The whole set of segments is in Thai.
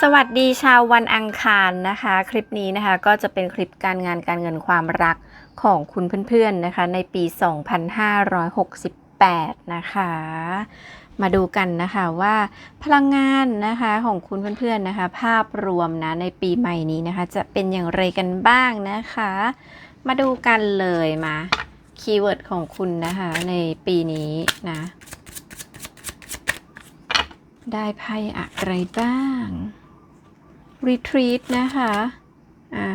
สวัสดีชาววันอังคารนะคะ คลิปนี้นะคะก็จะเป็นคลิปการงานการเงินความรักของคุณเพื่อนๆนะคะ ในปี 2568 นะคะ มาดูกันนะคะว่าพลังงานนะคะของคุณเพื่อนๆนะคะ ภาพรวมนะในปีใหม่นี้นะคะ จะเป็นอย่างไรกันบ้างนะคะ มาดูกันเลยมาคีย์เวิร์ดของคุณนะคะในปีนี้นะ ได้ไพ่อะไรบ้าง retreat นะคะอะ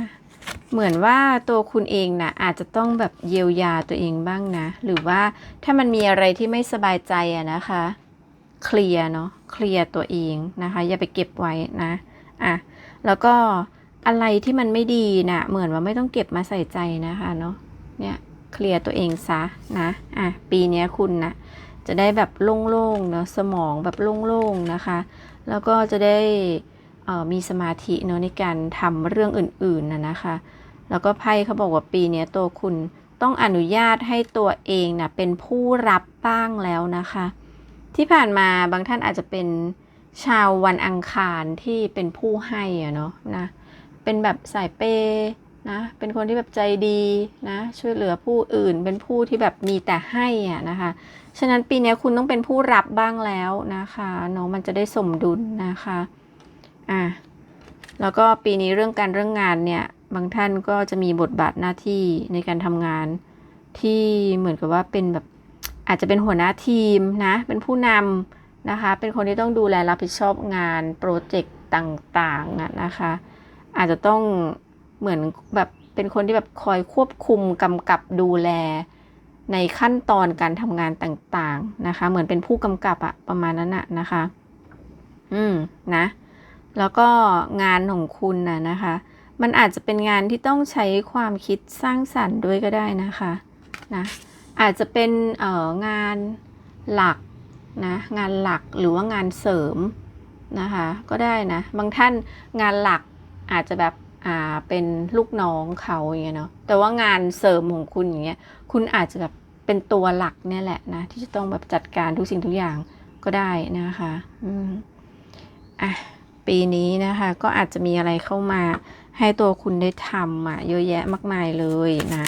เหมือนว่าตัวคุณเองนะอาจจะต้องแบบเยียวยาตัวเองบ้างนะ หรือว่าถ้ามันมีอะไรที่ไม่สบายใจอะนะคะ เคลียร์เนาะเคลียร์ตัวเองนะคะ อย่าไปเก็บไว้นะอะแล้วก็อะไรที่มันไม่ดีนะเหมือนว่าไม่ต้องเก็บมาใส่ใจนะคะเนาะเนี่ยเคลียร์ตัวเองซะนะอะปีนี้คุณนะจะได้แบบโล่งๆเนาะสมองแบบโล่งๆนะคะ แล้วก็จะได้ มีสมาธิเนาะในการทำเรื่องอื่นๆนะนะคะ แล้วก็ไพ่เขาบอกว่าปีนี้ตัวคุณต้องอนุญาตให้ตัวเองนะเป็นผู้รับบ้างแล้วนะคะ ที่ผ่านมาบางท่านอาจจะเป็นชาววันอังคารที่เป็นผู้ให้อะเนาะนะเป็นแบบสายเปนะเป็นคนที่แบบใจดีนะ ช่วยเหลือผู้อื่น เป็นผู้ที่แบบมีแต่ให้อะนะคะ ฉะนั้นปีนี้คุณต้องเป็นผู้รับบ้างแล้วนะคะเนาะมันจะได้สมดุลนะคะ อะแล้วก็ปีนี้เรื่องการเรื่องงานเนี่ย บางท่านก็จะมีบทบาทหน้าที่ในการทำงาน ที่เหมือนกับว่าเป็นแบบอาจจะเป็นหัวหน้าทีมนะ เป็นผู้นำนะคะ เป็นคนที่ต้องดูแลรับผิดชอบงานโปรเจกต์ต่างๆนะคะ อาจจะต้องเหมือนแบบเป็นคนที่แบบคอยควบคุมกำกับดูแลในขั้นตอนการทำงานต่างๆนะคะ เหมือนเป็นผู้กำกับอะประมาณนั้นอะนะคะ อืมนะ แล้วก็งานของคุณน่ะนะคะ มันอาจจะเป็นงานที่ต้องใช้ความคิดสร้างสรรค์ด้วยก็ได้นะคะนะอาจจะเป็นเอ่องานหลักนะงานหลักหรือว่างานเสริมนะคะก็ได้นะบางท่านงานหลักอาจจะแบบอ่าเป็นลูกน้องเขาอย่างเงี้ยเนาะแต่ว่างานเสริมของคุณอย่างเงี้ยคุณอาจจะแบบเป็นตัวหลักเนี่ยแหละนะที่จะต้องแบบจัดการทุกสิ่งทุกอย่างก็ได้นะคะอืมอะ ปีนี้นะคะ ก็อาจจะมีอะไรเข้ามาให้ตัวคุณได้ทำอะเยอะแยะมากมายเลยนะ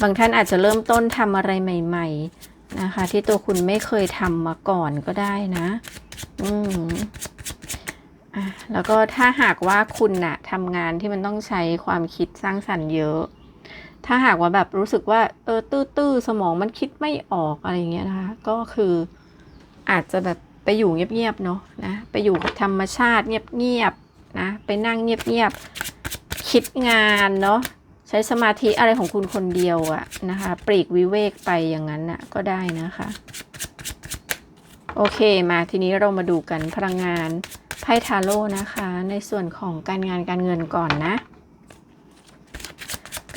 บางท่านอาจจะเริ่มต้นทำอะไรใหม่ ๆ นะคะ ที่ตัวคุณไม่เคยทำมาก่อนก็ได้นะ อืมอะแล้วก็ถ้าหากว่าคุณนะ่ะทำงานที่มันต้องใช้ความคิดสร้างสรรค์เยอะ ถ้าหากว่าแบบรู้สึกว่า เออตื้อๆสมองมันคิดไม่ออกอะไรเงี้ยนะคะ ก็คืออาจจะแบบ ไปอยู่เงียบๆเนาะนะไปอยู่กับธรรมชาติเงียบๆนะไปนั่งเงียบๆคิดงานเนาะใช้สมาธิอะไรของคุณคนเดียวอะนะคะ ปลีกวิเวกไปอย่างนั้นน่ะก็ได้นะคะ โอเคมาทีนี้เรามาดูกันพลังงานไพ่ทาโร่นะคะ ในส่วนของการงานการเงินก่อนนะ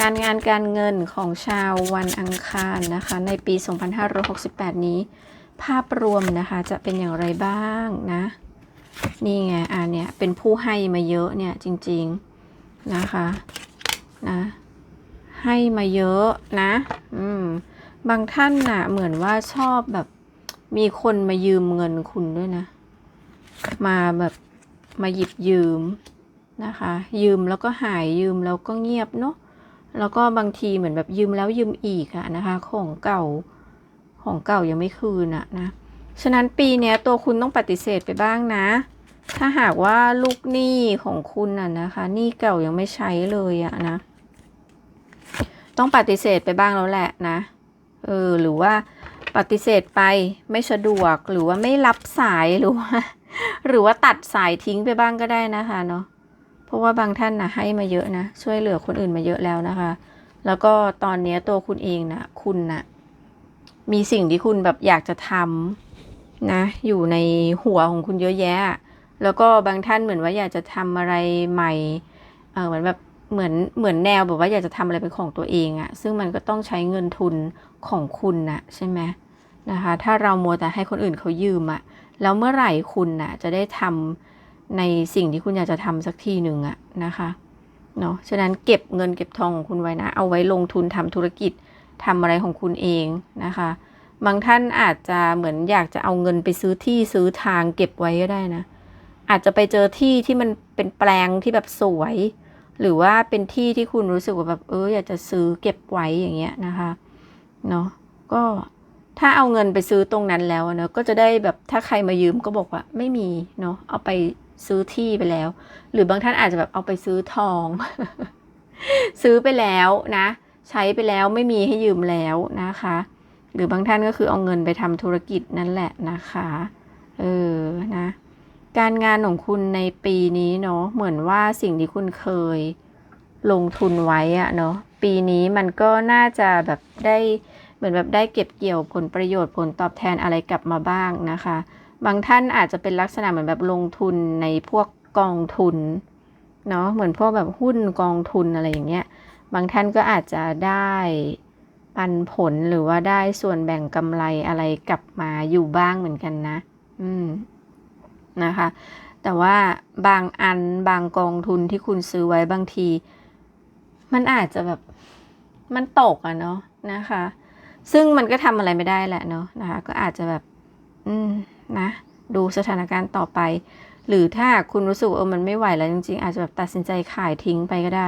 การงานการเงินของชาววันอังคารนะคะ ในปี 2568 นี้ ภาพรวมนะคะจะเป็นอย่างไรบ้างนะ นี่ไงอ่าเนี่ยเป็นผู้ให้มาเยอะเนี่ยจริงๆนะคะนะให้มาเยอะนะอืมบางท่านน่ะเหมือนว่าชอบแบบมีคนมายืมเงินคุณด้วยนะ มาแบบมาหยิบยืมนะคะ ยืมแล้วก็หายยืมแล้วก็เงียบเนาะแล้วก็บางทีเหมือนแบบยืมแล้วยืมอีกอะนะคะ ของเก่า ของเก่ายังไม่คืนอะนะ ฉะนั้นปีนี้ตัวคุณต้องปฏิเสธไปบ้างนะ ถ้าหากว่าลูกหนี้ของคุณน่ะนะคะหนี้เก่ายังไม่ใช้เลยอะนะ ต้องปฏิเสธไปบ้างแล้วแหละนะ เออหรือว่าปฏิเสธไปไม่สะดวกหรือว่าไม่รับสายหรือว่าหรือว่าตัดสายทิ้งไปบ้างก็ได้นะคะเนาะเพราะว่าบางท่านนะให้มาเยอะนะ ช่วยเหลือคนอื่นมาเยอะแล้วนะคะ แล้วก็ตอนนี้ตัวคุณเองนะคุณนะ มีสิ่งที่คุณแบบอยากจะทำนะ อยู่ในหัวของคุณเยอะแยะ แล้วก็บางท่านเหมือนว่าอยากจะทำอะไรใหม่เออเหมือนแบบเหมือนเหมือนแนวแบบว่าอยากจะทำอะไรเป็นของตัวเองอะซึ่งมันก็ต้องใช้เงินทุนของคุณนะใช่ไหมนะคะ ถ้าเรามัวแต่ให้คนอื่นเขายืมอะแล้วเมื่อไหร่คุณน่ะจะได้ทำในสิ่งที่คุณอยากจะทำสักทีหนึ่งอะนะคะเนาะฉะนั้นเก็บเงินเก็บทองของคุณไว้นะ เอาไว้ลงทุนทำธุรกิจ ทำอะไรของคุณเองนะคะ บางท่านอาจจะเหมือนอยากจะเอาเงินไปซื้อที่ซื้อทางเก็บไว้ก็ได้นะ อาจจะไปเจอที่ที่มันเป็นแปลงที่แบบสวย หรือว่าเป็นที่ที่คุณรู้สึกว่าแบบเอออยากจะซื้อเก็บไว้อย่างเงี้ยนะคะเนาะก็ถ้าเอาเงินไปซื้อตรงนั้นแล้วเนาะก็จะได้แบบถ้าใครมายืมก็บอกว่าไม่มีเนาะเอาไปซื้อที่ไปแล้ว หรือบางท่านอาจจะแบบเอาไปซื้อทอง ซื้อไปแล้วนะ ใช้ไปแล้วไม่มีให้ยืมแล้วนะคะ หรือบางท่านก็คือเอาเงินไปทำธุรกิจนั่นแหละนะคะ เออนะการงานของคุณในปีนี้เนาะเหมือนว่าสิ่งที่คุณเคยลงทุนไว้อะเนาะปีนี้มันก็น่าจะแบบได้เหมือนแบบได้เก็บเกี่ยวผลประโยชน์ผลตอบแทนอะไรกลับมาบ้างนะคะ บางท่านอาจจะเป็นลักษณะเหมือนแบบลงทุนในพวกกองทุนเนาะเหมือนพวกแบบหุ้นกองทุนอะไรอย่างเงี้ย บางท่านก็อาจจะได้ปันผลหรือว่าได้ส่วนแบ่งกำไรอะไรกลับมาอยู่บ้างเหมือนกันนะ อืม นะคะ แต่ว่าบางอันบางกองทุนที่คุณซื้อไว้บางที มันอาจจะแบบมันตกอะเนาะนะคะ ซึ่งมันก็ทำอะไรไม่ได้แหละเนาะนะคะ ก็อาจจะแบบ อืม นะ ดูสถานการณ์ต่อไป หรือถ้าคุณรู้สึกว่าเออมันไม่ไหวแล้วจริงๆ อาจจะแบบตัดสินใจขายทิ้งไปก็ได้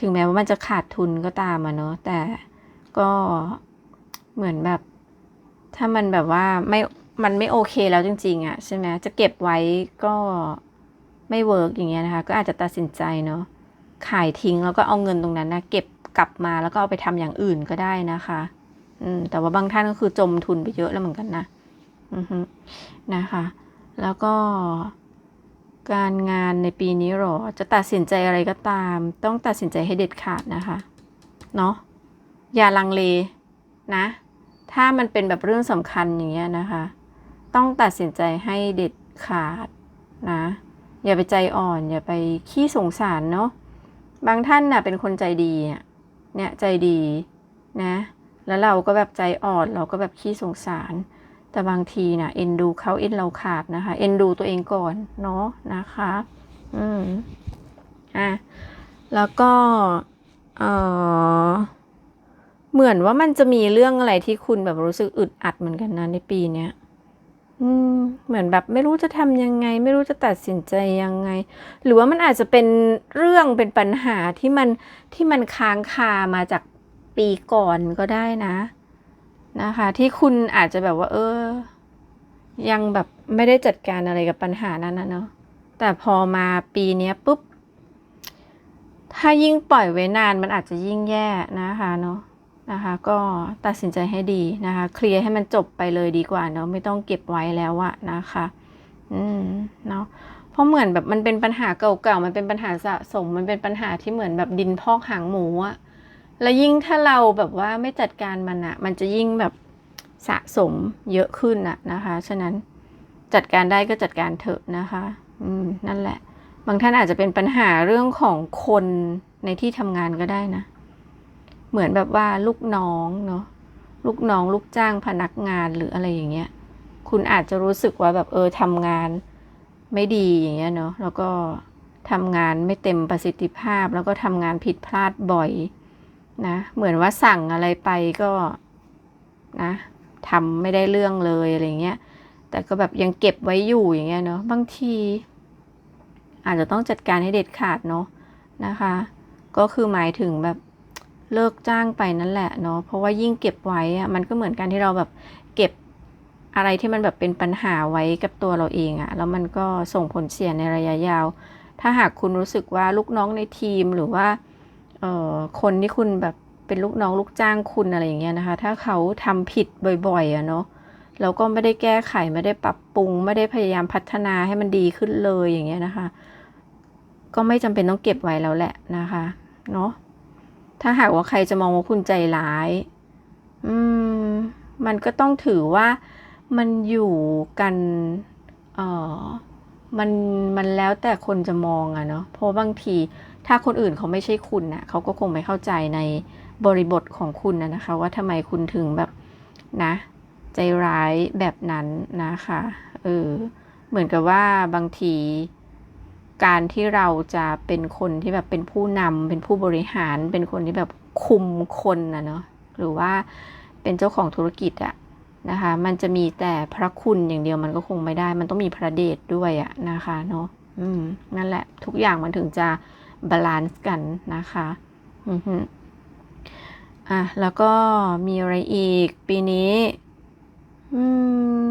ถึงแม้ว่ามันจะขาดทุนก็ตามอะเนาะแต่ก็เหมือนแบบ ถ้ามันแบบว่าไม่มันไม่โอเคแล้วจริง ๆอะใช่ไหมจะเก็บไว้ก็ไม่เวิร์กอย่างเงี้ยนะคะ ก็อาจจะตัดสินใจเนาะขายทิ้งแล้วก็เอาเงินตรงนั้นนะเก็บกลับมาแล้วก็เอาไปทำอย่างอื่นก็ได้นะคะอืมแต่ว่าบางท่านก็คือจมทุนไปเยอะแล้วเหมือนกันนะอือฮึนะคะ แล้วก็ การงานในปีนี้หรอ จะตัดสินใจอะไรก็ตาม ต้องตัดสินใจให้เด็ดขาดนะคะ เนาะอย่าลังเลนะ ถ้ามันเป็นแบบเรื่องสำคัญอย่างเงี้ยนะคะ ต้องตัดสินใจให้เด็ดขาดนะ อย่าไปใจอ่อน อย่าไปขี้สงสารเนาะ บางท่านน่ะเป็นคนใจดีเนี่ยใจดีนะ แล้วเราก็แบบใจอ่อน เราก็แบบขี้สงสาร แต่บางทีนะ่ะเอ็นดูเขาเอ็นเราขาดนะคะ เอ็นดูตัวเองก่อนเนาะนะคะ อืมอะแล้วก็เออเหมือนว่ามันจะมีเรื่องอะไรที่คุณแบบรู้สึกอึดอัดเหมือนกันนะในปีเนี้ยอืมเหมือนแบบไม่รู้จะทำยังไง ไม่รู้จะตัดสินใจยังไง หรือว่ามันอาจจะเป็นเรื่องเป็นปัญหาที่มันที่มันค้างคามาจากปีก่อนก็ได้นะ นะคะ ที่คุณอาจจะแบบว่า เออ ยังแบบไม่ได้จัดการอะไรกับปัญหานั้นนะเนาะแต่พอมาปีนี้ปุ๊บ ถ้ายิ่งปล่อยไว้นานมันอาจจะยิ่งแย่นะคะเนาะนะคะ ก็ตัดสินใจให้ดีนะคะ เคลียร์ให้มันจบไปเลยดีกว่าเนาะไม่ต้องเก็บไว้แล้วอะนะคะ อืมเนาะเพราะเหมือนแบบมันเป็นปัญหาเก่าๆมันเป็นปัญหาสะสม มันเป็นปัญหาที่เหมือนแบบดินพอกหางหมูอะ แล้วยิ่งถ้าเราแบบว่าไม่จัดการมันอะมันจะยิ่งแบบสะสมเยอะขึ้นอะนะคะ ฉะนั้นจัดการได้ก็จัดการเถอะนะคะ อืม นั่นแหละ บางท่านอาจจะเป็นปัญหาเรื่องของคนในที่ทำงานก็ได้นะ เหมือนแบบว่าลูกน้องเนาะ ลูกน้องลูกจ้างพนักงานหรืออะไรอย่างเงี้ย คุณอาจจะรู้สึกว่าแบบเออทำงานไม่ดีอย่างเงี้ยเนาะ แล้วก็ทำงานไม่เต็มประสิทธิภาพ แล้วก็ทำงานผิดพลาดบ่อย นะเหมือนว่าสั่งอะไรไปก็นะทำไม่ได้เรื่องเลยอะไรเงี้ย แต่ก็แบบยังเก็บไว้อยู่อย่างเงี้ยเนาะบางที อาจจะต้องจัดการให้เด็ดขาดเนาะนะคะ ก็คือหมายถึงแบบเลิกจ้างไปนั่นแหละเนาะเพราะว่ายิ่งเก็บไว้อะมันก็เหมือนกันที่เราแบบเก็บอะไรที่มันแบบเป็นปัญหาไว้กับตัวเราเองอะแล้วมันก็ส่งผลเสียในระยะยาว ถ้าหากคุณรู้สึกว่าลูกน้องในทีมหรือว่า คนที่คุณแบบเป็นลูกน้องลูกจ้างคุณอะไรอย่างเงี้ยนะคะ ถ้าเขาทำผิดบ่อยๆอะเนาะแล้วก็ไม่ได้แก้ไขไม่ได้ปรับปรุง ไม่ได้พยายามพัฒนาให้มันดีขึ้นเลยอย่างเงี้ยนะคะ ก็ไม่จำเป็นต้องเก็บไว้แล้วแหละนะคะเนาะถ้าหากว่าใครจะมองว่าคุณใจร้าย อืม มันก็ต้องถือว่ามันอยู่กันเออมันมันแล้วแต่คนจะมองอะเนาะเพราะบางที ถ้าคนอื่นเขาไม่ใช่คุณนะเขาก็คงไม่เข้าใจในบริบทของคุณนะนะคะ ว่าทำไมคุณถึงแบบนะ ใจร้ายแบบนั้นนะคะเออเหมือนกับว่าบางที การที่เราจะเป็นคนที่แบบเป็นผู้นำเป็นผู้บริหาร เป็นคนที่แบบคุมคนนะเนาะหรือว่าเป็นเจ้าของธุรกิจอะนะคะ มันจะมีแต่พระคุณอย่างเดียวมันก็คงไม่ได้ มันต้องมีพระเดชด้วยอะนะคะเนาะอืมนั่นแหละทุกอย่างมันถึงจะ บาลานซ์กันนะคะอือฮึอะแล้วก็มีอะไรอีกปีนี้อืม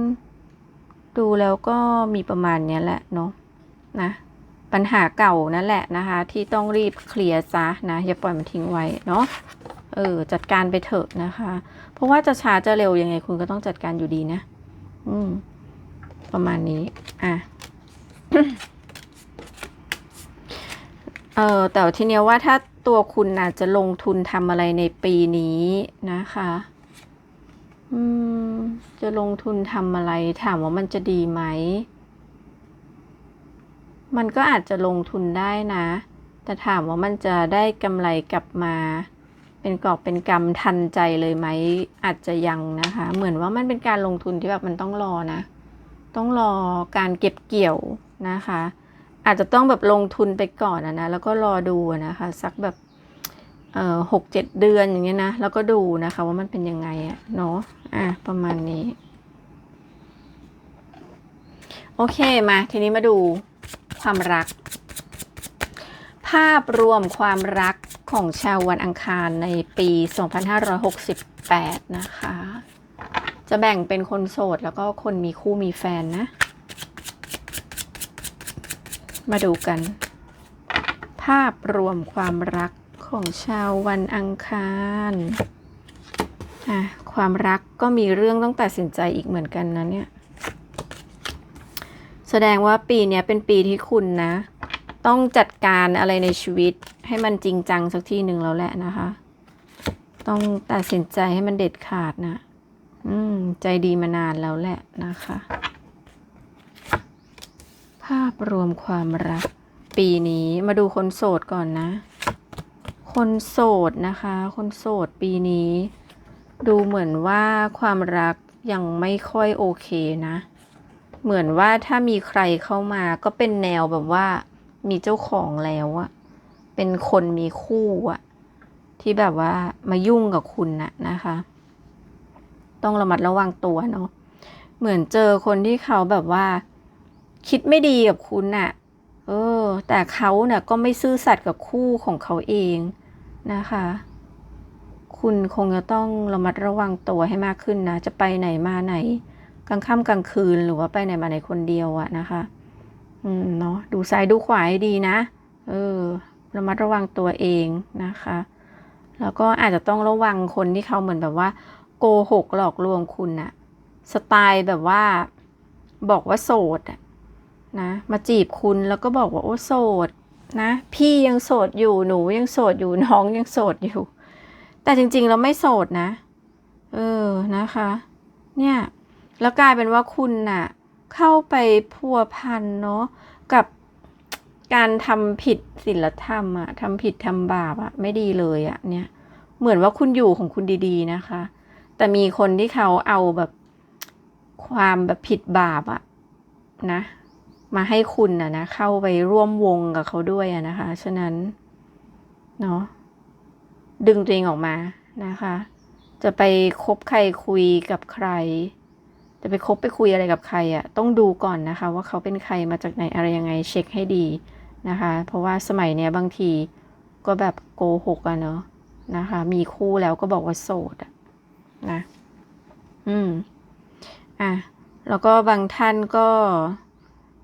ดูแล้วก็มีประมาณเนี้ยแหละเนาะนะปัญหาเก่านั่นแหละนะคะ ที่ต้องรีบเคลียร์ซะนะ อย่าปล่อยมันทิ้งไว้เนาะเออจัดการไปเถอะนะคะ เพราะว่าจะช้าจะเร็วยังไงคุณก็ต้องจัดการอยู่ดีนะ อืม ประมาณนี้ อะ เออแต่ทีเนี้ยว่าถ้าตัวคุณน่ะจะลงทุนทำอะไรในปีนี้นะคะ อืม จะลงทุนทำอะไร ถามว่ามันจะดีไหม มันก็อาจจะลงทุนได้นะ แต่ถามว่ามันจะได้กำไรกลับมา เป็นกอบเป็นกำทันใจเลยไหม อาจจะยังนะคะ เหมือนว่ามันเป็นการลงทุนที่แบบมันต้องรอนะ ต้องรอการเก็บเกี่ยวนะคะ อาจจะต้องแบบลงทุนไปก่อนนะ แล้วก็รอดูนะคะ สักแบบเอ่อหกเจ็ดเดือนอย่างเงี้ยนะ แล้วก็ดูนะคะ ว่ามันเป็นยังไงอะเนาะอะประมาณนี้ โอเคมา ทีนี้มาดูความรัก ภาพรวมความรักของชาววันอังคารในปี 2568 นะคะ จะแบ่งเป็นคนโสดแล้วก็คนมีคู่มีแฟนนะ มาดูกัน ภาพรวมความรักของชาววันอังคารอะความรักก็มีเรื่องต้องตัดสินใจอีกเหมือนกันนะเนี่ย แสดงว่าปีนี้เป็นปีที่คุณนะ ต้องจัดการอะไรในชีวิตให้มันจริงจังสักทีหนึ่งแล้วแหละนะคะ ต้องตัดสินใจให้มันเด็ดขาดนะ อืม ใจดีมานานแล้วแหละนะคะ ภาพรวมความรัก ปีนี้มาดูคนโสดก่อนนะ คนโสดนะคะ คนโสดปีนี้ ดูเหมือนว่าความรักยังไม่ค่อยโอเคนะ เหมือนว่าถ้ามีใครเข้ามาก็เป็นแนวแบบว่า มีเจ้าของแล้วอะเป็นคนมีคู่อะที่แบบว่ามายุ่งกับคุณนะนะคะ ต้องระมัดระวังตัวเนาะเหมือนเจอคนที่เขาแบบว่า คิดไม่ดีกับคุณน่ะ เออ แต่เขาเนี่ยก็ไม่ซื่อสัตย์กับคู่ของเขาเองนะคะ คุณคงจะต้องระมัดระวังตัวให้มากขึ้นนะ จะไปไหนมาไหน กลางค่ำกลางคืนหรือว่าไปไหนมาไหนคนเดียวอะนะคะ อืมเนาะดูซ้ายดูขวาให้ดีนะ เออ ระมัดระวังตัวเองนะคะ แล้วก็อาจจะต้องระวังคนที่เขาเหมือนแบบว่า โกหกหลอกลวงคุณอะสไตล์แบบว่า บอกว่าโสดอะ นะมาจีบคุณแล้วก็บอกว่าโอ้โสดนะพี่ยังโสดอยู่หนูยังโสดอยู่น้องยังโสดอยู่ แต่จริงๆเราไม่โสดนะ เออนะคะ เนี่ยแล้วกลายเป็นว่าคุณน่ะ เข้าไปพัวพันเนาะกับการทำผิดศีลธรรมอะทำผิดทำบาปอะไม่ดีเลยอะเนี่ย เหมือนว่าคุณอยู่ของคุณดีๆนะคะ แต่มีคนที่เขาเอาแบบความแบบผิดบาปอะนะ มาให้คุณอะนะเข้าไปร่วมวงกับเขาด้วยอะนะคะ ฉะนั้นเนาะดึงตัวเองออกมานะคะ จะไปคบใครคุยกับใคร จะไปคบไปคุยอะไรกับใครอะ่ะต้องดูก่อนนะคะ ว่าเขาเป็นใครมาจากไหนอะไรยังไงเช็คให้ดีนะคะ เพราะว่าสมัยเนี้ยบางทีก็แบบโกหกอะเนาะนะคะ มีคู่แล้วก็บอกว่าโสดอะนะ อืม อะ แล้วก็บางท่านก็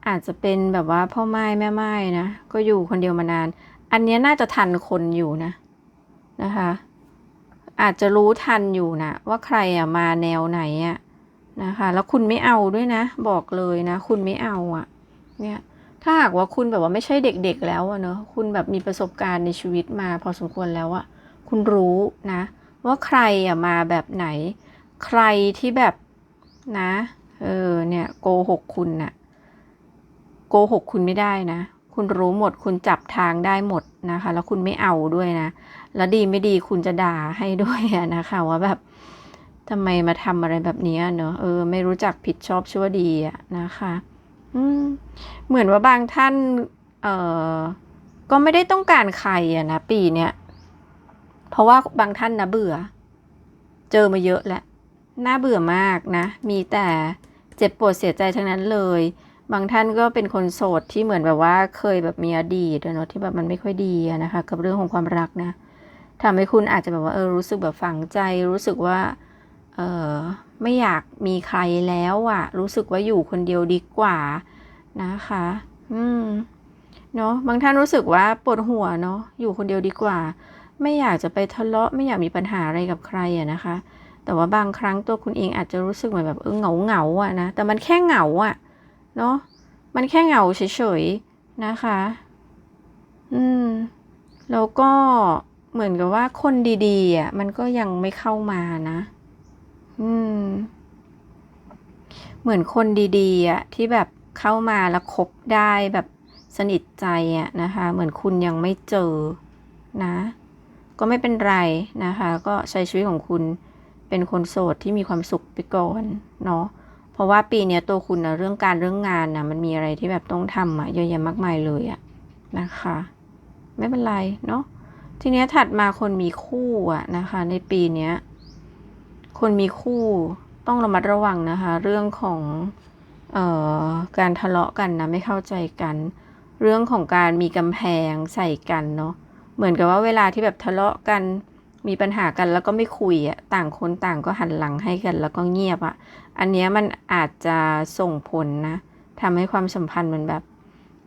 อาจจะเป็นแบบว่าพ่อไม้แม่ไม้นะ ก็อยู่คนเดียวมานาน อันนี้น่าจะทันคนอยู่นะนะคะ อาจจะรู้ทันอยู่นะว่าใครอะมาแนวไหนอะนะคะ แล้วคุณไม่เอาด้วยนะ บอกเลยนะ คุณไม่เอาอะเนี่ยถ้าหากว่าคุณแบบว่าไม่ใช่เด็กๆแล้วอะเนอะคุณแบบมีประสบการณ์ในชีวิตมาพอสมควรแล้วอะคุณรู้นะ ว่าใครอะมาแบบไหน ใครที่แบบนะ เออเนี่ยโกหกคุณน่ะ โกหกคุณไม่ได้นะ คุณรู้หมด คุณจับทางได้หมดนะคะ แล้วคุณไม่เอาด้วยนะ แล้วดีไม่ดีคุณจะด่าให้ด้วยนะคะว่าแบบทำไมมาทำอะไรแบบนี้เนอะเออ ไม่รู้จักผิดชอบชั่วดีอะนะคะอืมเหมือนว่าบางท่าน เออก็ไม่ได้ต้องการใครอะนะปีเนี้ยเพราะว่าบางท่านนะเบื่อ เจอมาเยอะแล้วน่าเบื่อมากนะ มีแต่เจ็บปวดเสียใจทั้งนั้นเลย บางท่านก็เป็นคนโสดที่เหมือนแบบว่าเคยแบบมีอดีตเนาะที่แบบมันไม่ค่อยดีนะคะ กับเรื่องของความรักนะทำให้คุณอาจจะแบบว่าเออรู้สึกแบบฝังใจ รู้สึกว่าเออไม่อยากมีใครแล้วอะรู้สึกว่าอยู่คนเดียวดีกว่านะคะ อืมเนาะบางท่านรู้สึกว่าปวดหัวเนาะอยู่คนเดียวดีกว่า ไม่อยากจะไปทะเลาะไม่อยากมีปัญหาอะไรกับใครอะนะคะ แต่ว่าบางครั้งตัวคุณเองอาจจะรู้สึกเหมือนแบบเออเหงาเหงาอะนะแต่มันแค่เหงาอะ เนาะมันแค่เหงาเฉยๆนะคะ อืม แล้วก็เหมือนกับว่าคนดีๆอะมันก็ยังไม่เข้ามานะ อืม เหมือนคนดีๆอะที่แบบเข้ามาแล้วคบได้แบบสนิทใจอะนะคะ เหมือนคุณยังไม่เจอนะ ก็ไม่เป็นไรนะคะ ก็ใช้ชีวิตของคุณเป็นคนโสดที่มีความสุขไปก่อนเนาะ เพราะว่าปีนี้ตัวคุณนะเรื่องการเรื่องงานนะมันมีอะไรที่แบบต้องทำอะเยอะแยะมากมายเลยอะนะคะ ไม่เป็นไรเนาะทีนี้ถัดมาคนมีคู่อะนะคะ ในปีนี้คนมีคู่ต้องระมัดระวังนะคะ เรื่องของเอ่อการทะเลาะกันนะไม่เข้าใจกัน เรื่องของการมีกำแพงใส่กันเนาะเหมือนกับว่าเวลาที่แบบทะเลาะกัน มีปัญหากันแล้วก็ไม่คุยอะต่างคนต่างก็หันหลังให้กันแล้วก็เงียบอะอันเนี้ยมันอาจจะส่งผลนะทำให้ความสัมพันธ์มันแบบ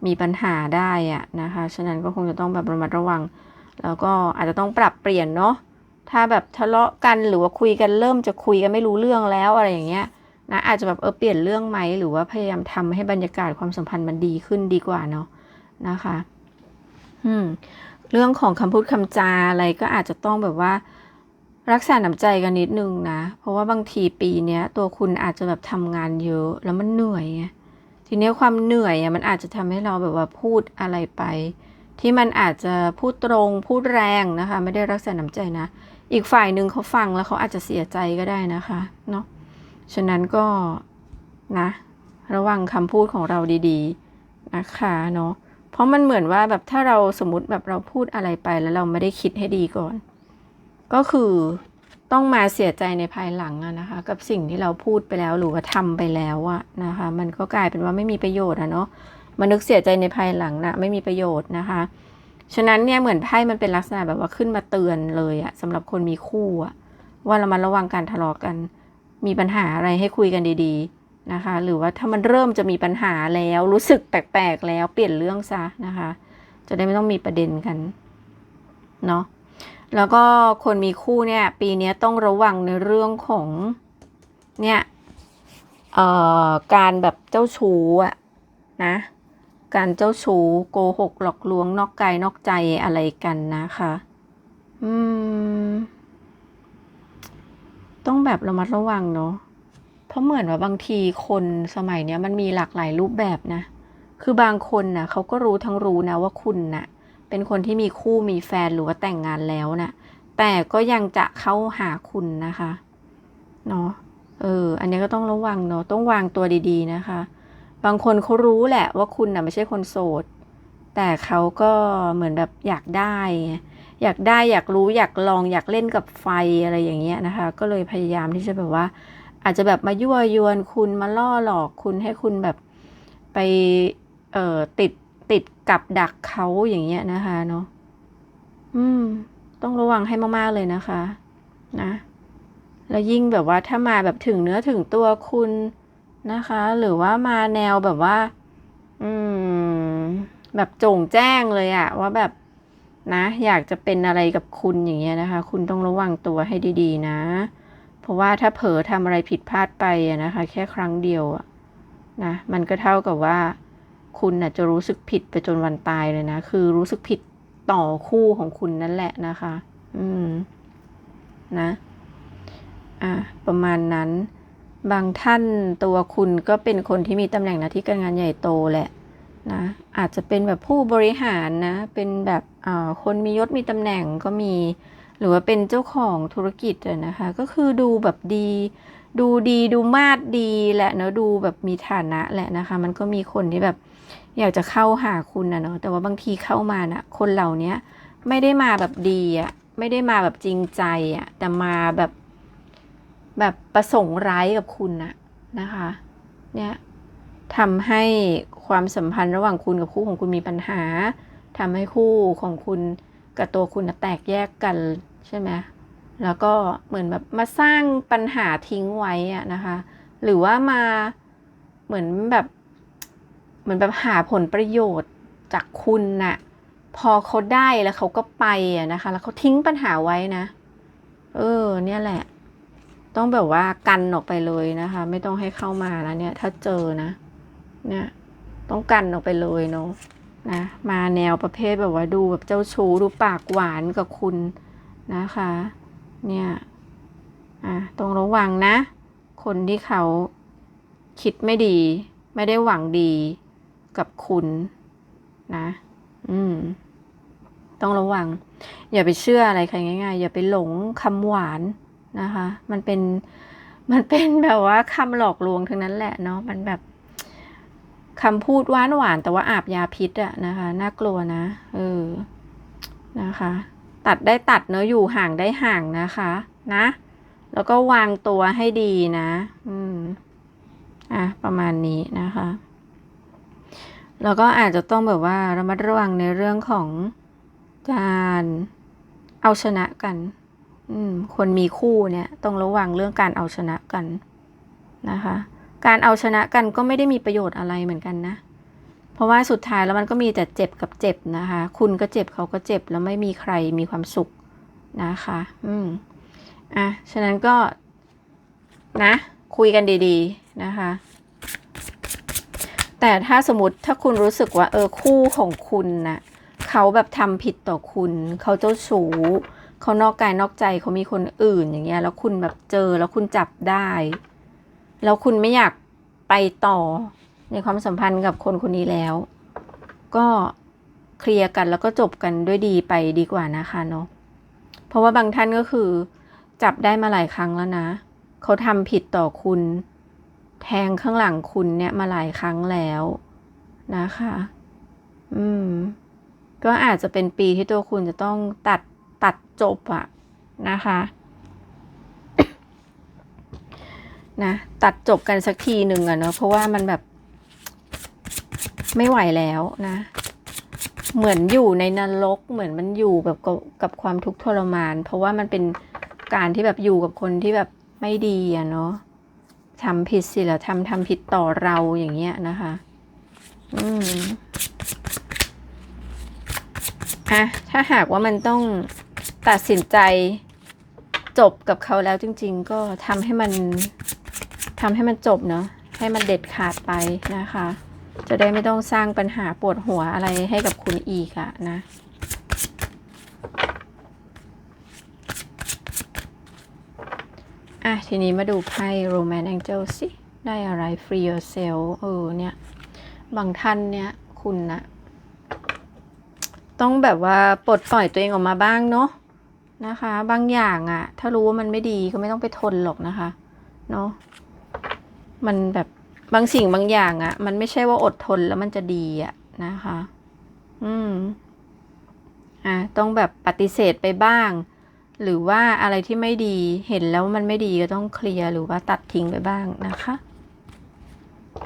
มีปัญหาได้อะนะคะ ฉะนั้นก็คงจะต้องแบบระมัดระวัง แล้วก็อาจจะต้องปรับเปลี่ยนเนาะ ถ้าแบบทะเลาะกันหรือว่าคุยกันเริ่มจะคุยกันไม่รู้เรื่องแล้วอะไรอย่างเงี้ยนะอาจจะแบบเออเปลี่ยนเรื่องไหมหรือว่าพยายามทำให้บรรยากาศความสัมพันธ์มันดีขึ้นดีกว่าเนาะนะคะ อืม เรื่องของคำพูดคำจาอะไรก็อาจจะต้องแบบว่า รักษาน้ำใจกันนิดนึงนะ เพราะว่าบางทีปีเนี้ยตัวคุณอาจจะแบบทำงานเยอะแล้วมันเหนื่อยไงทีนี้ความเหนื่อยอะมันอาจจะทำให้เราแบบว่าพูดอะไรไป ที่มันอาจจะพูดตรงพูดแรงนะคะ ไม่ได้รักษาน้ำใจนะ อีกฝ่ายหนึ่งเขาฟังแล้วเขาอาจจะเสียใจก็ได้นะคะเนาะฉะนั้นก็นะ ระวังคำพูดของเราดีๆ นะคะเนาะ ราะมันเหมือนว่าแบบถ้าเราสมมติแบบเราพูดอะไรไปแล้วเราไม่ได้คิดให้ดีก่อน ก็คือต้องมาเสียใจในภายหลังอะนะคะ กับสิ่งที่เราพูดไปแล้วหรือว่าทำไปแล้วอะนะคะ มันก็กลายเป็นว่าไม่มีประโยชน์อะเนาะมานึกเสียใจในภายหลังนะไม่มีประโยชน์นะคะ ฉะนั้นเนี่ยเหมือนไพ่มันเป็นลักษณะแบบว่าขึ้นมาเตือนเลยอะสำหรับคนมีคู่อะว่าเรามาระวังการทะเลาะกัน มีปัญหาอะไรให้คุยกันดีๆ นะคะ หรือว่าถ้ามันเริ่มจะมีปัญหาแล้วรู้สึกแปลกๆแล้วเปลี่ยนเรื่องซะนะคะ จะได้ไม่ต้องมีประเด็นกันเนาะแล้วก็คนมีคู่เนี่ย ปีนี้ต้องระวังในเรื่องของเนี่ยเอ่อการแบบเจ้าชู้อะนะการเจ้าชู้โกหกหลอกลวงนอกกายนอกใจอะไรกันนะคะ อืม ต้องแบบระมัดระวังเนาะ ราะเหมือนว่าบางทีคนสมัยเนี้ยมันมีหลากหลายรูปแบบนะ คือบางคนนะเขาก็รู้ทั้งรู้นะว่าคุณนะ่ะ เป็นคนที่มีคู่มีแฟนหรือว่าแต่งงานแล้วนะแต่ก็ยังจะเข้าหาคุณนะคะ เนาะ เออ อันนี้ก็ต้องระวังเนาะ ต้องวางตัวดีๆนะคะ บางคนเขารู้แหละว่าคุณน่ะไม่ใช่คนโสด แต่เขาก็เหมือนแบบอยากได้ อยากได้อยากรู้อยากลองอยากเล่นกับไฟอะไรอย่างเงี้ยนะคะ ก็เลยพยายามที่จะแบบว่า อาจจะแบบมายั่วยวนคุณมาล่อหลอกคุณให้คุณแบบไปเอ่อติดติดกับดักเขาอย่างเงี้ยนะคะเนาะอืม ต้องระวังให้มากๆเลยนะคะ นะ แล้วยิ่งแบบว่าถ้ามาแบบถึงเนื้อถึงตัวคุณนะคะ หรือว่ามาแนวแบบว่า อืม แบบโจ่งแจ้งเลยอะว่าแบบนะ อยากจะเป็นอะไรกับคุณอย่างเงี้ยนะคะ คุณต้องระวังตัวให้ดี ๆ นะ ราะว่าถ้าเผลอทำอะไรผิดพลาดไปอะนะคะ แค่ครั้งเดียวนะมันก็เท่ากับว่า คุณน่ะจะรู้สึกผิดไปจนวันตายเลยนะ คือรู้สึกผิดต่อคู่ของคุณนั่นแหละนะคะ อืม นะ อะประมาณนั้น บางท่านตัวคุณก็เป็นคนที่มีตำแหน่งหน้าที่การงานใหญ่โตแหละนะอาจจะเป็นแบบผู้บริหารนะ เป็นแบบอ่าคนมียศมีตำแหน่งก็มี หรือว่าเป็นเจ้าของธุรกิจนะคะ ก็คือดูแบบดี ดูดีดูมาดดีแหละเนอะดูแบบมีฐานะแหละนะคะ มันก็มีคนที่แบบ อยากจะเข้าหาคุณนะเนาะแต่ว่าบางทีเข้ามานะคนเหล่านี้ไม่ได้มาแบบดีอะไม่ได้มาแบบจริงใจอะแต่มาแบบแบบประสงค์ร้ายกับคุณนะนะคะ เนี่ยทำให้ความสัมพันธ์ระหว่างคุณกับคู่ของคุณมีปัญหาทำให้คู่ของคุณ กับตัวคุณแตกแยกกันใช่ไหมแล้วก็เหมือนแบบมาสร้างปัญหาทิ้งไว้อะนะคะ หรือว่ามาเหมือนแบบเหมือนแบบหาผลประโยชน์จากคุณน่ะพอเขาได้แล้วเขาก็ไปอะนะคะ แล้วเขาทิ้งปัญหาไว้นะ เออ เนี่ยแหละ ต้องแบบว่ากันออกไปเลยนะคะ ไม่ต้องให้เข้ามาแล้วเนี่ย ถ้าเจอนะ เนี่ย ต้องกันออกไปเลยเนาะ นะมาแนวประเภทแบบว่าดูแบบเจ้าชู้ดูปากหวานกับคุณนะคะ เนี่ยอะต้องระวังนะ คนที่เขาคิดไม่ดี ไม่ได้หวังดีกับคุณนะ อืม ต้องระวัง อย่าไปเชื่ออะไรใครง่าย ๆ อย่าไปหลงคำหวานนะคะ มันเป็นมันเป็นแบบว่าคำหลอกลวงทั้งนั้นแหละเนาะมันแบบ คำพูดหวานหวานแต่ว่าอาบยาพิษอะนะคะ น่ากลัวนะ เออ นะคะ ตัดได้ตัดเนอะอยู่ห่างได้ห่างนะคะ นะ แล้วก็วางตัวให้ดีนะ อืม อะ ประมาณนี้นะคะ แล้วก็อาจจะต้องแบบว่าระมัดระวังในเรื่องของการเอาชนะกัน อืม คนมีคู่เนี่ย ต้องระวังเรื่องการเอาชนะกันนะคะ การเอาชนะกันก็ไม่ได้มีประโยชน์อะไรเหมือนกันนะ เพราะว่าสุดท้ายแล้วมันก็มีแต่เจ็บกับเจ็บนะคะ คุณก็เจ็บเขาก็เจ็บแล้วไม่มีใครมีความสุขนะคะ อืมอะ ฉะนั้นก็นะ คุยกันดีๆนะคะ แต่ถ้าสมมติถ้าคุณรู้สึกว่า เออคู่ของคุณนะ่ะเขาแบบทำผิดต่อคุณ เขาเจ้าชู้เขานอกกายนอกใจเขามีคนอื่นอย่างเงี้ย แล้วคุณแบบเจอแล้วคุณจับได้ แล้วคุณไม่อยากไปต่อในความสัมพันธ์กับคนคนนี้แล้ว ก็เคลียร์กันแล้วก็จบกันด้วยดีไปดีกว่านะคะเนาะเพราะว่าบางท่านก็คือ จับได้มาหลายครั้งแล้วนะ เขาทำผิดต่อคุณ แทงข้างหลังคุณเนี่ยมาหลายครั้งแล้วนะคะ อืม ก็อาจจะเป็นปีที่ตัวคุณจะต้องตัดตัดจบอะนะคะ นะตัดจบกันสักทีหนึ่งอะเนาะเพราะว่ามันแบบไม่ไหวแล้วนะ เหมือนอยู่ในนรกเหมือนมันอยู่แบบกับกับความทุกข์ทรมาน เพราะว่ามันเป็นการที่แบบอยู่กับคนที่แบบไม่ดีอะเนาะทำผิดศีลธรรมทำผิดต่อเราอย่างเงี้ยนะคะ อืมอะถ้าหากว่ามันต้องตัดสินใจจบกับเขาแล้วจริง ๆ ก็ทำให้มัน ทำให้มันจบเนาะให้มันเด็ดขาดไปนะคะ จะได้ไม่ต้องสร้างปัญหาปวดหัวอะไรให้กับคุณอีกอะนะอะทีนี้มาดูไพ่ Romance Angel สิได้อะไร Free Yourself เออเนี่ย บางท่านเนี่ยคุณนะต้องแบบว่าปลดปล่อยตัวเองออกมาบ้างเนาะนะคะ บางอย่างอะถ้ารู้ว่ามันไม่ดีก็ไม่ต้องไปทนหรอกนะคะ เนาะ มันแบบบางสิ่งบางอย่างอะมันไม่ใช่ว่าอดทนแล้วมันจะดีอะนะคะ อืม อะต้องแบบปฏิเสธไปบ้าง หรือว่าอะไรที่ไม่ดีเห็นแล้วมันไม่ดีก็ต้องเคลียร์หรือว่าตัดทิ้งไปบ้างนะคะ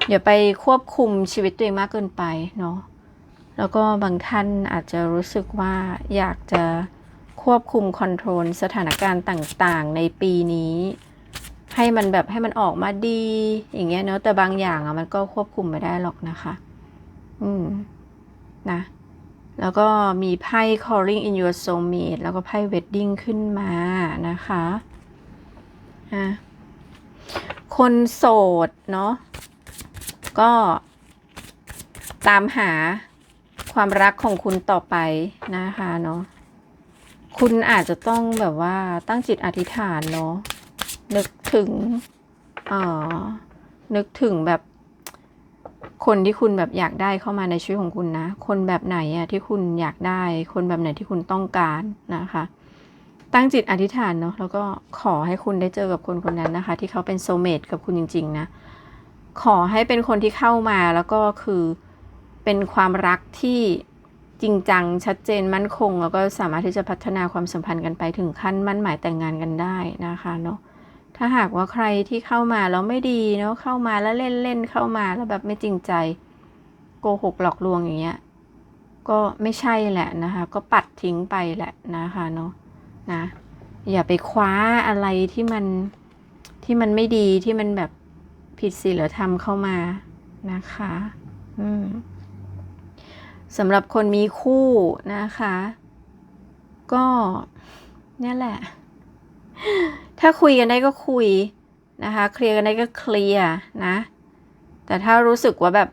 อย่าไปควบคุมชีวิตตัวเองมากเกินไปเนาะแล้วก็บางท่านอาจจะรู้สึกว่าอยากจะควบคุมคอนโทรลสถานการณ์ต่างๆ ในปีนี้ ให้มันแบบให้มันออกมาดี อย่างเงี้ยเนาะแต่บางอย่างอะมันก็ควบคุมไม่ได้หรอกนะคะ อืมนะ แล้วก็มีไพ่ calling in your soulmate แล้วก็ไพ่ wedding ขึ้นมานะคะอะคนโสดเนาะก็ตามหาความรักของคุณต่อไปนะคะเนาะคุณอาจจะต้องแบบว่าตั้งจิตอธิษฐานเนาะ นึกถึงออนึกถึงแบบ คนที่คุณแบบอยากได้เข้ามาในชีวิตของคุณนะ คนแบบไหนอะที่คุณอยากได้ คนแบบไหนที่คุณต้องการนะคะ ตั้งจิตอธิษฐานเนาะแล้วก็ขอให้คุณได้เจอกับคนคนนั้นนะคะ ที่เขาเป็นโซเมตกับคุณจริง ๆ นะ ขอให้เป็นคนที่เข้ามาแล้วก็คือเป็นความรักที่จริงจัง ชัดเจนมั่นคง แล้วก็สามารถที่จะพัฒนาความสัมพันธ์กันไปถึงขั้นมั่นหมายแต่งงานกันได้นะคะเนาะ ถ้าหากว่าใครที่เข้ามาแล้วไม่ดีเนาะเข้ามาแล้วเล่นเล่นเข้ามาแล้วแบบไม่จริงใจโกหกหลอกลวงอย่างเงี้ยก็ไม่ใช่แหละนะคะ ก็ปัดทิ้งไปแหละนะคะเนาะนะอย่าไปคว้าอะไรที่มันที่มันไม่ดีที่มันแบบผิดศีลธรรมเข้ามานะคะ อืมสำหรับคนมีคู่นะคะ ก็เนี่ยแหละ ถ้าคุยกันได้ก็คุยนะคะ เคลียร์กันได้ก็เคลียร์นะ แต่ถ้ารู้สึกว่าแบบ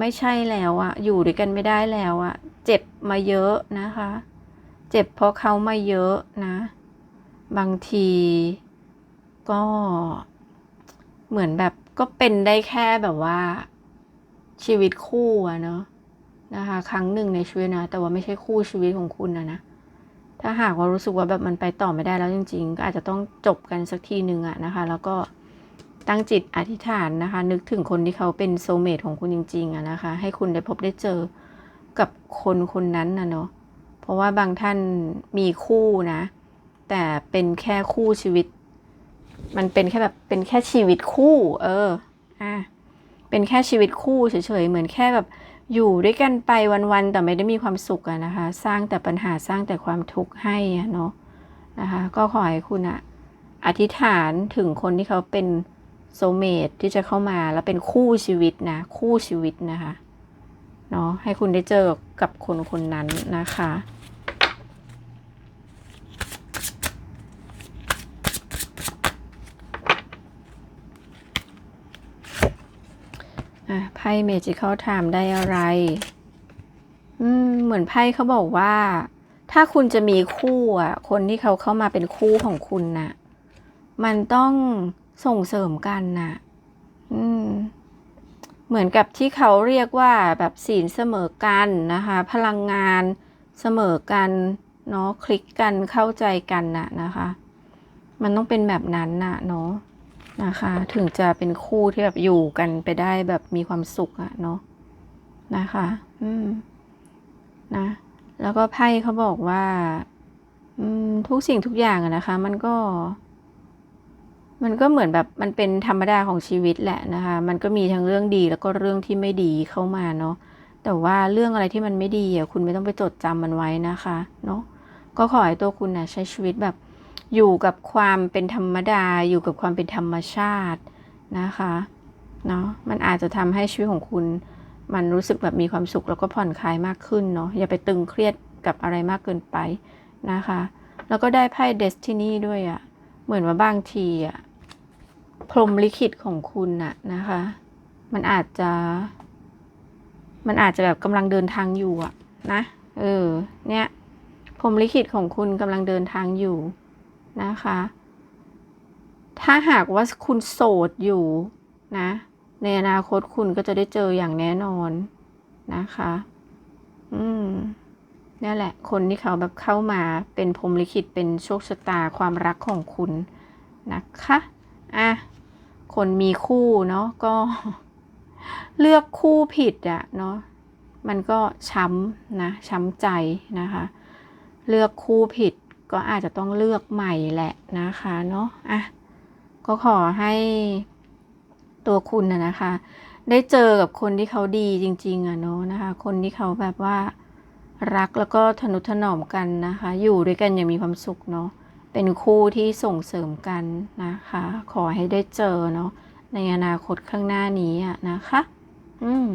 ไม่ใช่แล้วอะอยู่ด้วยกันไม่ได้แล้วอะเจ็บมาเยอะนะคะ เจ็บเพราะเขามาเยอะนะ บางทีก็เหมือนแบบก็เป็นได้แค่แบบว่าชีวิตคู่อะเนาะนะคะ ครั้งหนึ่งในชีวิตนะ แต่ว่าไม่ใช่คู่ชีวิตของคุณนะนะ ถ้าหากว่ารู้สึกว่าแบบมันไปต่อไม่ได้แล้วจริง ๆ ก็อาจจะต้องจบกันสักทีหนึ่งอะนะคะ แล้วก็ตั้งจิตอธิษฐานนะคะ นึกถึงคนที่เขาเป็นโซเมตของคุณจริงๆอะนะคะ ให้คุณได้พบได้เจอกับคนคนนั้นนะเนาะเพราะว่าบางท่านมีคู่นะ แต่เป็นแค่คู่ชีวิต มันเป็นแค่แบบเป็นแค่ชีวิตคู่ เอออะเป็นแค่ชีวิตคู่เฉยๆเหมือนแค่แบบ อยู่ด้วยกันไปวันๆแต่ไม่ได้มีความสุขอะนะคะ สร้างแต่ปัญหาสร้างแต่ความทุกข์ให้อะเนาะนะคะก็ขอให้คุณอะอธิษฐานถึงคนที่เขาเป็นโซเมตที่จะเข้ามาแล้วเป็นคู่ชีวิตนะคู่ชีวิตนะคะเนาะให้คุณได้เจอกับคนคนนั้นนะคะ อะไพ่เมจิเขาถามได้อะไร อืม เหมือนไพ่เขาบอกว่า ถ้าคุณจะมีคู่อะ คนที่เขาเข้ามาเป็นคู่ของคุณน่ะ มันต้องส่งเสริมกันน่ะ อืม เหมือนกับที่เขาเรียกว่าแบบศีลเสมอกันนะคะ พลังงานเสมอกันเนาะ คลิกกันเข้าใจกันน่ะนะคะ มันต้องเป็นแบบนั้นน่ะเนาะ นะคะ ถึงจะเป็นคู่ที่แบบอยู่กันไปได้แบบมีความสุขอะเนาะนะคะ อืม นะ แล้วก็ไพ่เขาบอกว่า อืม ทุกสิ่งทุกอย่างอะนะคะ มันก็ มันก็เหมือนแบบมันเป็นธรรมดาของชีวิตแหละนะคะ มันก็มีทั้งเรื่องดีแล้วก็เรื่องที่ไม่ดีเข้ามาเนาะแต่ว่าเรื่องอะไรที่มันไม่ดีอะคุณไม่ต้องไปจดจำมันไว้นะคะ เนาะก็ขอให้ตัวคุณนะใช้ชีวิตแบบ อยู่กับความเป็นธรรมดา อยู่กับความเป็นธรรมชาตินะคะเนาะมันอาจจะทำให้ชีวิตของคุณ มันรู้สึกแบบมีความสุขแล้วก็ผ่อนคลายมากขึ้นเนาะอย่าไปตึงเครียดกับอะไรมากเกินไปนะคะ แล้วก็ได้ไพ่เดสตินีด้วยอะ่ะเหมือนว่าบางทีอะ่ะพรมลิขิตของคุณน่ะนะคะ มันอาจจะ มันอาจจะแบบกำลังเดินทางอยู่อะนะ เออ เนี่ยพรมลิขิตของคุณกำลังเดินทางอยู่ นะคะ ถ้าหากว่าคุณโสดอยู่นะ ในอนาคตคุณก็จะได้เจออย่างแน่นอนนะคะ อืมนี่แหละ คนที่เขาแบบเข้ามาเป็นพรมลิขิตเป็นโชคชะตาความรักของคุณนะคะ อะ คนมีคู่เนาะก็ เลือกคู่ผิดอะเนาะ มันก็ช้ำนะ ช้ำใจนะคะ เลือกคู่ผิด ก็อาจจะต้องเลือกใหม่แหละนะคะเนาะอะก็ขอให้ตัวคุณนะนะคะ ได้เจอกับคนที่เขาดีจริง ๆอะเนาะนะคะ คนที่เขาแบบว่ารักแล้วก็ทนุถนอมกันนะคะ อยู่ด้วยกันอย่างมีความสุขเนาะเป็นคู่ที่ส่งเสริมกันนะคะ ขอให้ได้เจอเนาะในอนาคตข้างหน้านี้อะนะคะ อืม